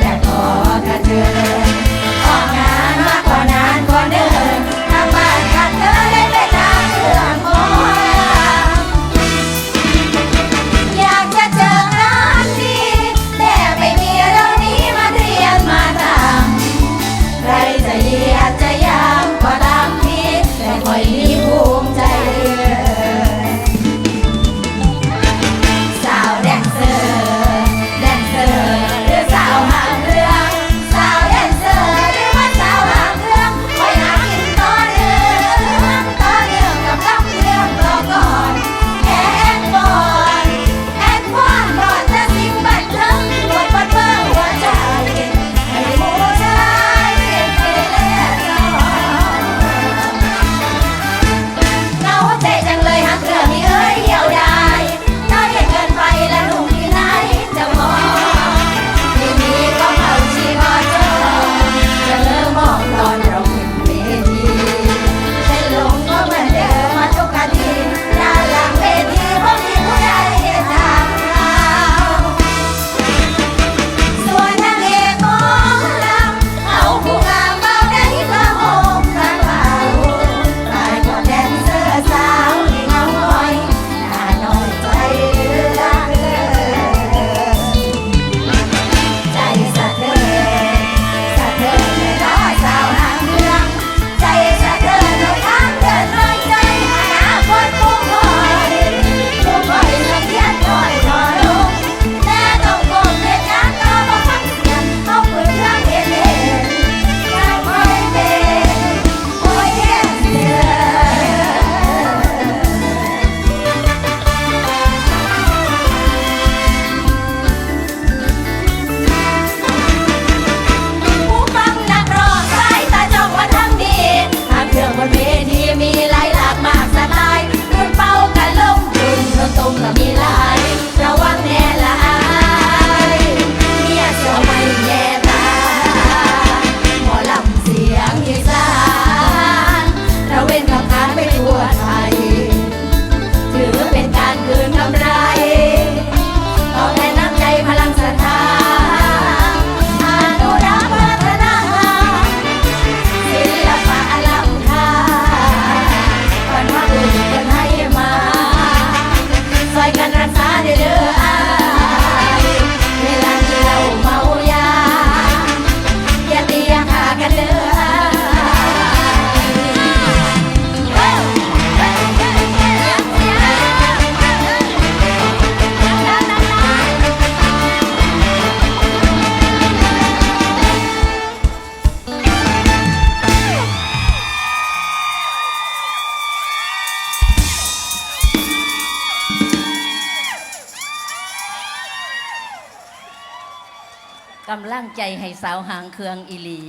แต่พอเธอเจอออกงานมากกว่านานกว่าเดิม กำลังใจให้สาวหางเครืองอิลี